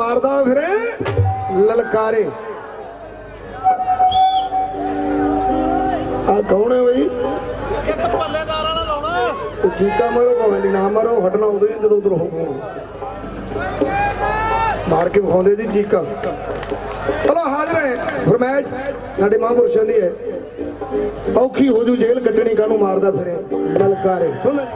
ਮਾਰਦਾ ਫਿਰੇ। ਲਲਕਾਰੇ। ਆ ਕੌਣ ਹੈ ਬਈ? ਇੱਕ ਪੱਲੇਦਾਰ ਵਾਲਾ ਲਾਉਣਾ। ਚੀਕਾ ਮਾਰੋ ਭਾਵੇਂ ਦੀ ਨਾ ਮਾਰੋ ਹਟਣਾ ਉਦੋਂ ਹੀ ਜਦੋਂ ਉਧਰ ਹੁਕਮ ਮਾਰ ਕੇ ਵਿਖਾਉਂਦੇ ਜੀ ਚੀਕਾ। ਚਲੋ ਹਾਜ਼ਰ ਹੈ। ਫਰਮਾਇਸ਼ ਸਾਡੇ ਮਹਾਂਪੁਰਸ਼ਾਂ ਦੀ ਹੈ। ਔਖੀ ਹੋ ਜੂ ਜੇਲ੍ਹ ਕੱਟਣੀ ਕਾਨੂੰ ਮਾਰਦਾ ਫਿਰੇ। ਲਲਕਾਰੇ। ਸੁਣ ਲੈ।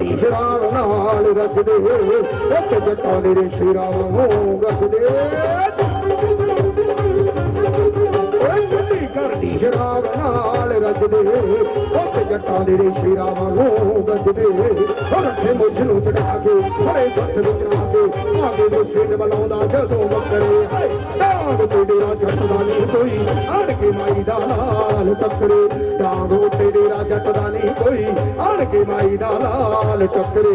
ਕੱਢੀ ਸ਼ਰਾਬ ਨਾਲ ਰਚਦੇ ਇੱਕ ਜੱਟਾਂ ਦੇ ਸ਼ੇਰਾਂ ਵਾਂਗੂ ਗੱਜਦੇ ਸ਼ਰਾਬ ਨਾਲ ਰਜਦੇ ਇੱਕ ਜੱਟਾਂ ਦੇ ਸ਼ੇਰਾਂ ਵਾਂਗੂ ਗੱਜਦੇ ਹੋ। ਰੱਖੇ ਮੁੱਛ ਨੂੰ ਚੜਾ ਕੇ ਬੜੇ ਸੱਤ ਵਿੱਚ ਆ ਕੇ ਆਗੇ ਦੇ ਸੇਜ ਬਲਾਉਂਦਾ ਜਦੋਂ ਦਾ ਆਣ ਕੇ ਮਾਈ ਦਾ ਲਾਲ ਟੱਕਰੇ।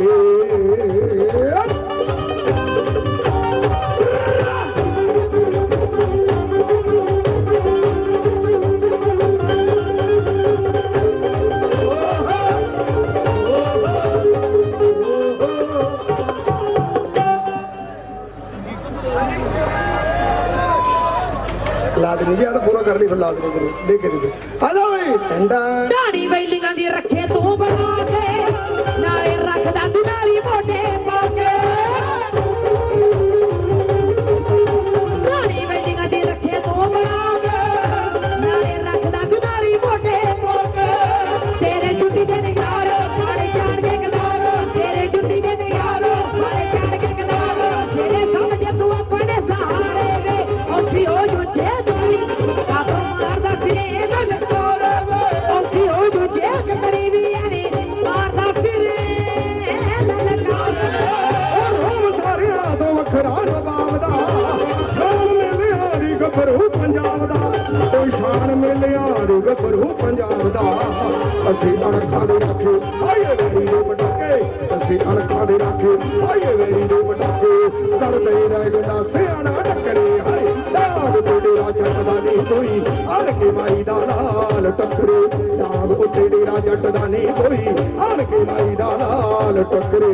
ਲਾਦ ਨਹੀਂ ਜੀ ਆ ਤਾਂ ਪੂਰਾ ਕਰ ਲਈ ਫਿਰ ਲਾਦ ਨਹੀਂ ਜ਼ਰੂਰ ਲੈ ਕੇ ਦੇ ਢਾਣੀ ਬੈਲੀਆਂ ਦੀ ਰੱਖੇ ਤੂੰ ਰੀ ਪੰਜਾਬ ਦਾ। ਅਸੀਂ ਅਣਖਾਂ ਦੇ ਰੱਖੇ ਆਏ ਵੈਰੀ ਦੇ ਪਟਾਕੇ ਅਸੀਂ ਅਣਖਾਂ ਦੇ ਰੱਖੇ ਆਏ ਵੈਰੀ ਦੇ ਪਟਾਕੇ ਕਰਦੇ ਰਹਿ ਗੰਡਾ ਸਿਆਣਾ ਟੱਕਰੇ, ਹਾਏ। ਦਾਗ ਤੇ ਡੇਰਾ ਜੱਟ ਦਾ ਨਹੀਂ ਕੋਈ ਆਣ ਕੇ ਮਾਈ ਦਾ ਲਾਲ ਟੱਕਰੇ। ਦਾਗ ਉੱਤੇ ਡੇਰਾ ਜੱਟ ਦਾ ਨਹੀਂ ਕੋਈ ਆਣ ਕੇ ਮਾਈ ਦਾ ਲਾਲ ਟੱਕਰੇ।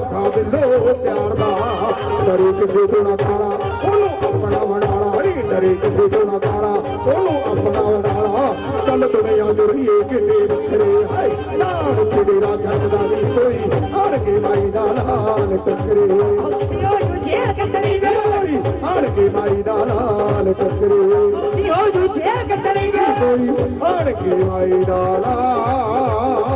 ਮੁਖਾ ਬਿਲੋ ਪਿਆਰ ਦਾ। ਡਰੇ ਕਿਸੇ ਤੋਂ ਨਾ ਕਾਲਾ ਉਹਨੂੰ ਆਪਣਾ ਬਣਾਲਾ ਹਰੀ ਡਰੇ ਕਿਸੇ ਤੋਂ ਨਾ ਕਾਲਾ ਉਹਨੂੰ ਆਪਣਾ ਬਣਾਲਾ ਚੱਲ ਦੁਨੀਆ ਜੁੜੀਏ ਕਿਤੇ ਵੱਖਰੇ ਹਾਏ ਨਾਮ ਚਿੜੇਰਾ ਜੱਟ ਦਾ ਨਹੀਂ ਕੋਈ। ਆਣ ਕੇ ਮਾਈ ਦਾ ਲਾਲ ਟੱਕਰੇ। ਹੋ ਜੂ ਜੇ ਕੱਟਣੀ ਵੇ। ਆਣ ਕੇ ਮਾਈ ਦਾ ਲਾਲ ਟੱਕਰੇ। ਹੋ ਜੂ ਜੇ ਕੱਟਣੀ ਵੇ। ਕੋਈ ਆਣ ਕੇ ਮਾਈ ਦਾ ਲਾਲ